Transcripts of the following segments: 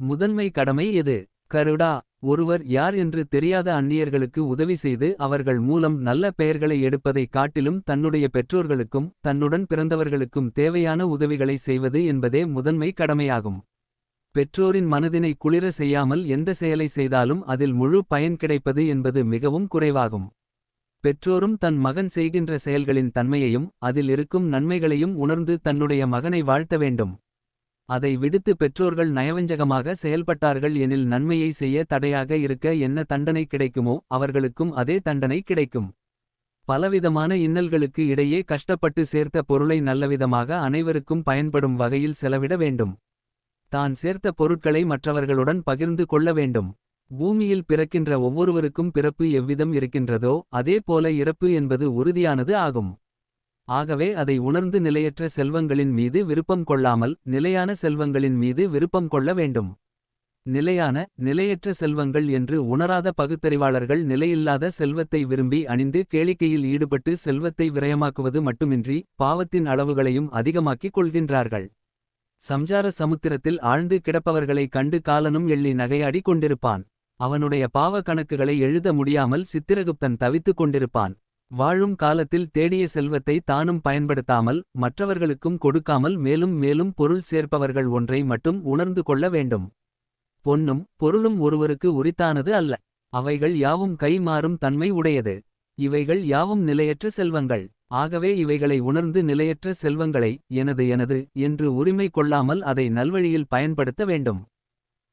முதன்மை கடமை எது? கருடா ஒருவர் யார் என்று தெரியாத அந்நியர்களுக்கு உதவி செய்து அவர்கள் மூலம் நல்ல பெயர்களை எடுப்பதைக் காட்டிலும் தன்னுடைய பெற்றோர்களுக்கும் தன்னுடன் பிறந்தவர்களுக்கும் தேவையான உதவிகளை செய்வது என்பதே முதன்மை கடமையாகும். பெற்றோரின் மனதினை குளிர செய்யாமல் எந்த செயலை செய்தாலும் அதில் முழு பயன் கிடைப்பது என்பது மிகவும் குறைவாகும். பெற்றோரும் தன் மகன் செய்கின்ற செயல்களின் தன்மையையும் அதில் இருக்கும் நன்மைகளையும் உணர்ந்து தன்னுடைய மகனை வாழ்த்த வேண்டும். அதை விடுத்து பெற்றோர்கள் நயவஞ்சகமாக செயல்பட்டார்கள் எனில் நன்மையை செய்ய தடையாக இருக்க என்ன தண்டனை கிடைக்குமோ அவர்களுக்கும் அதே தண்டனை கிடைக்கும். பலவிதமான இன்னல்களுக்கு இடையே கஷ்டப்பட்டு சேர்த்த பொருளை நல்லவிதமாக அனைவருக்கும் பயன்படும் வகையில் செலவிட வேண்டும். தான் சேர்த்த பொருட்களை மற்றவர்களுடன் பகிர்ந்து கொள்ள வேண்டும். பூமியில் பிறக்கின்ற ஒவ்வொருவருக்கும் பிறப்பு எவ்விதம் இருக்கின்றதோ அதே போல இறப்பு என்பது உறுதியானது ஆகும். ஆகவே அதை உணர்ந்து நிலையற்ற செல்வங்களின் மீது விருப்பம் கொள்ளாமல் நிலையான செல்வங்களின் மீது விருப்பம் கொள்ள வேண்டும். நிலையான நிலையற்ற செல்வங்கள் என்று உணராத பகுத்தறிவாளர்கள் நிலையில்லாத செல்வத்தை விரும்பி அணிந்து கேளிக்கையில் ஈடுபட்டு செல்வத்தை விரயமாக்குவது மட்டுமின்றி பாவத்தின் அளவுகளையும் அதிகமாக்கிக் கொள்கின்றார்கள். சம்சார சமுத்திரத்தில் ஆழ்ந்து கிடப்பவர்களை கண்டு காலனும் எள்ளி நகையாடி கொண்டிருப்பான். அவனுடைய பாவ கணக்குகளை எழுத முடியாமல் சித்திரகுப்தன் தவித்துக் கொண்டிருப்பான். வாழும் காலத்தில் தேடிய செல்வத்தை தானும் பயன்படுத்தாமல் மற்றவர்களுக்கும் கொடுக்காமல் மேலும் மேலும் பொருள் சேர்ப்பவர்கள் ஒன்றை மட்டும் உணர்ந்து கொள்ள வேண்டும். பொன்னும் பொருளும் ஒருவருக்கு உரித்தானது அல்ல. அவைகள் யாவும் கை மாறும் தன்மை உடையது. இவைகள் யாவும் நிலையற்ற செல்வங்கள். ஆகவே இவைகளை உணர்ந்து நிலையற்ற செல்வங்களை எனது எனது என்று உரிமை கொள்ளாமல் அதை நல்வழியில் பயன்படுத்த வேண்டும்.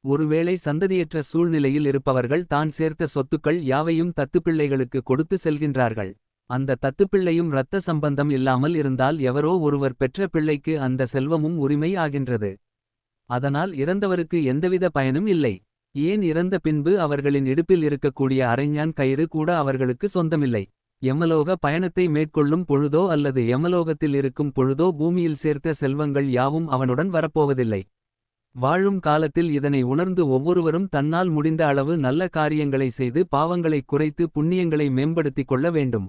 ஒருவேளை சந்ததியற்ற சூழ்நிலையில் இருப்பவர்கள் தான் சேர்த்த சொத்துக்கள் யாவையும் தத்துப்பிள்ளைகளுக்கு கொடுத்து செல்கின்றார்கள். அந்த தத்துப்பிள்ளையும் இரத்த சம்பந்தம் இல்லாமல் இருந்தால் எவரோ ஒருவர் பெற்ற பிள்ளைக்கு அந்த செல்வமும் உரிமை ஆகின்றது. அதனால் இறந்தவருக்கு எந்தவித பயனும் இல்லை. ஏன் இறந்த பின்பு அவர்களின் இடுப்பில் இருக்கக்கூடிய அரைஞான் கயிறு கூட அவர்களுக்கு சொந்தமில்லை. எமலோக பயணத்தை மேற்கொள்ளும் பொழுதோ அல்லது எமலோகத்தில் இருக்கும் பொழுதோ பூமியில் சேர்த்த செல்வங்கள் யாவும் அவனுடன் வரப்போவதில்லை. வாழும் காலத்தில் இதனை உணர்ந்து ஒவ்வொருவரும் தன்னால் முடிந்த அளவு நல்ல காரியங்களை செய்து பாவங்களை குறைத்து புண்ணியங்களை மேம்படுத்திக் கொள்ள வேண்டும்.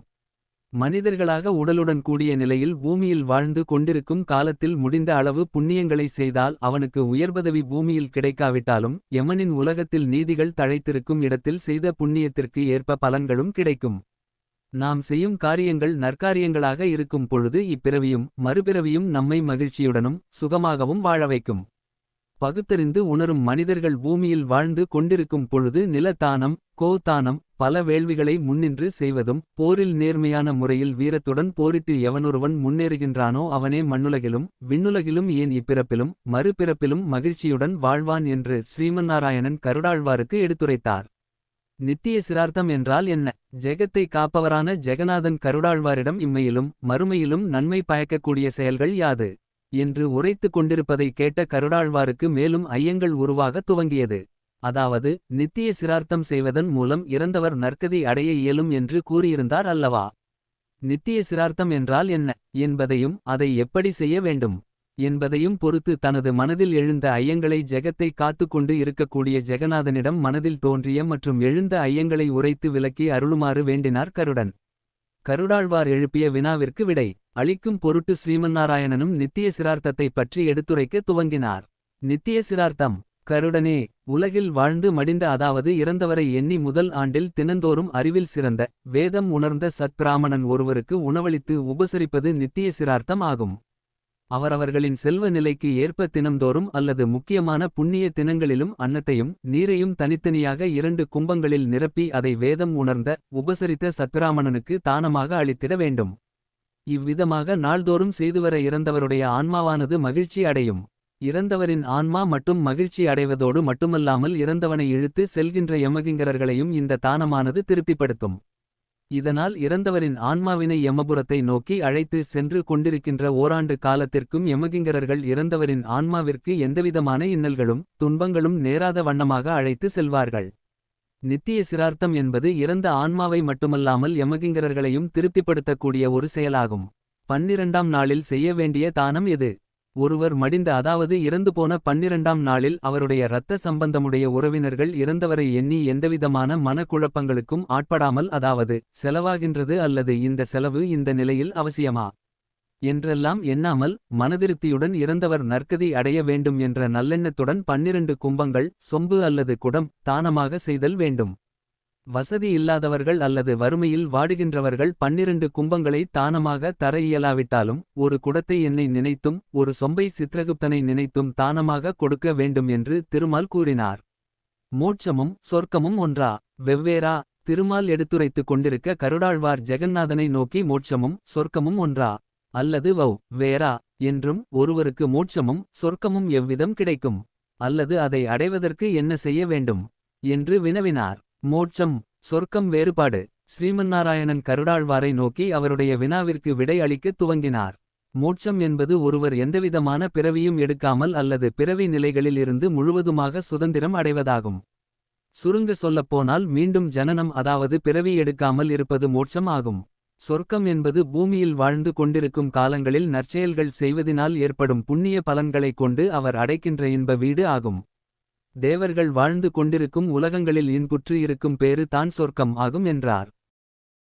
மனிதர்களாக உடலுடன் கூடிய நிலையில் பூமியில் வாழ்ந்து கொண்டிருக்கும் காலத்தில் முடிந்த அளவு புண்ணியங்களை செய்தால் அவனுக்கு உயர்பதவி பூமியில் கிடைக்காவிட்டாலும் யமனின் உலகத்தில் நீதிகள் தழைத்திருக்கும் இடத்தில் செய்த புண்ணியத்திற்கு ஏற்ப பலன்களும் கிடைக்கும். நாம் செய்யும் காரியங்கள் நற்காரியங்களாக இருக்கும் பொழுது இப்பிறவியும் மறுபிறவியும் நம்மை மகிழ்ச்சியுடனும் சுகமாகவும் வாழ வைக்கும். பகுத்தறிந்து உணரும் மனிதர்கள் பூமியில் வாழ்ந்து கொண்டிருக்கும் பொழுது நிலத்தானம் கோத்தானம் பல வேள்விகளை முன்னின்று செய்வதும் போரில் நேர்மையான முறையில் வீரத்துடன் போரிட்டு எவனொருவன் முன்னேறுகின்றானோ அவனே மண்ணுலகிலும் விண்ணுலகிலும் ஏன் இப்பிறப்பிலும் மறுபிறப்பிலும் மகிழ்ச்சியுடன் வாழ்வான் என்று ஸ்ரீமன்னாராயணன் கருடாழ்வாருக்கு எடுத்துரைத்தார். நித்திய சிரார்த்தம் என்றால் என்ன? ஜெகத்தை காப்பவரான ஜெகநாதன் கருடாழ்வாரிடம் இம்மையிலும் மறுமையிலும் நன்மை பயக்கக்கூடிய செயல்கள் யாது? என்று உரைத்துக் கொண்டிருப்பதை கேட்ட கருடாழ்வாருக்கு மேலும் ஐயங்கள் உருவாக துவங்கியது. அதாவது நித்திய சிரார்த்தம் செய்வதன் மூலம் இறந்தவர் நற்கதி அடைய இயலும் என்று கூறியிருந்தார் அல்லவா? நித்திய சிரார்த்தம் என்றால் என்ன? என்பதையும் அதை எப்படி செய்ய வேண்டும்? என்பதையும் பொறுத்து தனது மனதில் எழுந்த ஐயங்களை ஜெகத்தை காத்துக்கொண்டு இருக்கக்கூடிய ஜெகநாதனிடம் மனதில் தோன்றிய மற்றும் எழுந்த ஐயங்களை உரைத்து விலக்கி அருளுமாறு வேண்டினார் கருடன். கருடாழ்வார் எழுப்பிய வினாவிற்கு விடை. அளிக்கும் பொருட்டு ஸ்ரீமன்னாராயணனும் நித்திய சிரார்த்தத்தை பற்றி எடுத்துரைக்க துவங்கினார். நித்திய சிரார்த்தம் கருடனே உலகில் வாழ்ந்து மடிந்த அதாவது இறந்தவரை எண்ணி முதல் ஆண்டில் தினந்தோறும் அறிவில் சிறந்த வேதம் உணர்ந்த சத்பிராமணன் ஒருவருக்கு உணவளித்து உபசரிப்பது நித்திய சிரார்த்தம் ஆகும். அவரவர்களின் செல்வ நிலைக்கு ஏற்ப தினம்தோறும் அல்லது முக்கியமான புண்ணிய தினங்களிலும் அன்னத்தையும் நீரையும் தனித்தனியாக இரண்டு கும்பங்களில் நிரப்பி அதை வேதம் உணர்ந்த உபசரித்த சத்பிராமணனுக்கு தானமாக அளித்திட வேண்டும். இவ்விதமாக நாள்தோறும் செய்துவர இறந்தவருடைய ஆன்மாவானது மகிழ்ச்சி அடையும். இறந்தவரின் ஆன்மா மட்டும் மகிழ்ச்சி அடைவதோடு மட்டுமல்லாமல் இறந்தவனை இழுத்து செல்கின்ற யமகிங்கரர்களையும் இந்த தானமானது திருப்திப்படுத்தும். இதனால் இறந்தவரின் ஆன்மாவினை யமபுரத்தை நோக்கி அழைத்து சென்று கொண்டிருக்கின்ற ஓராண்டு காலத்திற்கும் யமகிங்கரர்கள் இறந்தவரின் ஆன்மாவிற்கு எந்தவிதமான இன்னல்களும் துன்பங்களும் நேராத வண்ணமாக அழைத்து செல்வார்கள். நித்திய சிரார்த்தம் என்பது இறந்த ஆன்மாவை மட்டுமல்லாமல் யமகிங்கரர்களையும் திருப்திப்படுத்தக்கூடிய ஒரு செயலாகும். பன்னிரண்டாம் நாளில் செய்ய வேண்டிய தானம் எது? ஒருவர் மடிந்த அதாவது இறந்துபோன பன்னிரண்டாம் நாளில் அவருடைய இரத்த சம்பந்தமுடைய உறவினர்கள் இறந்தவரை எண்ணி எந்தவிதமான மனக்குழப்பங்களுக்கும் ஆட்படாமல் அதாவது செலவாகின்றது அல்லது இந்த செலவு இந்த நிலையில் அவசியமா? என்றெல்லாம் எண்ணாமல் மனதிருப்தியுடன் இறந்தவர் நற்கதி அடைய வேண்டும் என்ற நல்லெண்ணத்துடன் பன்னிரண்டு கும்பங்கள் சொம்பு அல்லது குடம் தானமாக செய்தல் வேண்டும். வசதி இல்லாதவர்கள் அல்லது வறுமையில் வாடுகின்றவர்கள் பன்னிரண்டு கும்பங்களை தானமாக தர இயலாவிட்டாலும் ஒரு குடத்தை என்னை நினைத்தும் ஒரு சொம்பை சித்ரகுப்தனை நினைத்தும் தானமாக கொடுக்க வேண்டும் என்று திருமால் கூறினார். மோட்சமும் சொர்க்கமும் ஒன்றா? வெவ்வேறா? திருமால் எடுத்துரைத்துக் கொண்டிருக்க கருடாழ்வார் ஜெகநாதனை நோக்கி மோட்சமும் சொர்க்கமும் ஒன்றா? அல்லது வவ் வேறா? என்றும் ஒருவருக்கு மோட்சமும் சொர்க்கமும் எவ்விதம் கிடைக்கும்? அல்லது அதை அடைவதற்கு என்ன செய்ய வேண்டும்? என்று வினவினார். மோட்சம் சொர்க்கம் வேறுபாடு. ஸ்ரீமன்னாராயணன் கருடாழ்வாரை நோக்கி அவருடைய வினாவிற்கு விடை அளிக்கத் துவங்கினார். மோட்சம் என்பது ஒருவர் எந்தவிதமான பிறவியும் எடுக்காமல் அல்லது பிறவி நிலைகளில் இருந்து முழுவதுமாக சுதந்திரம் அடைவதாகும். சுருங்க சொல்லப்போனால் மீண்டும் ஜனனம் அதாவது பிறவி எடுக்காமல் இருப்பது மோட்சம் ஆகும். சொர்க்கம் என்பது பூமியில் வாழ்ந்து கொண்டிருக்கும் காலங்களில் நற்செயல்கள் செய்வதினால் ஏற்படும் புண்ணிய பலன்களைக் கொண்டு அவர் அடைக்கின்ற இன்ப வீடு ஆகும். தேவர்கள் வாழ்ந்து கொண்டிருக்கும் உலகங்களில் இன்புற்று இருக்கும் பேறு தான் சொர்க்கம் ஆகும் என்றார்.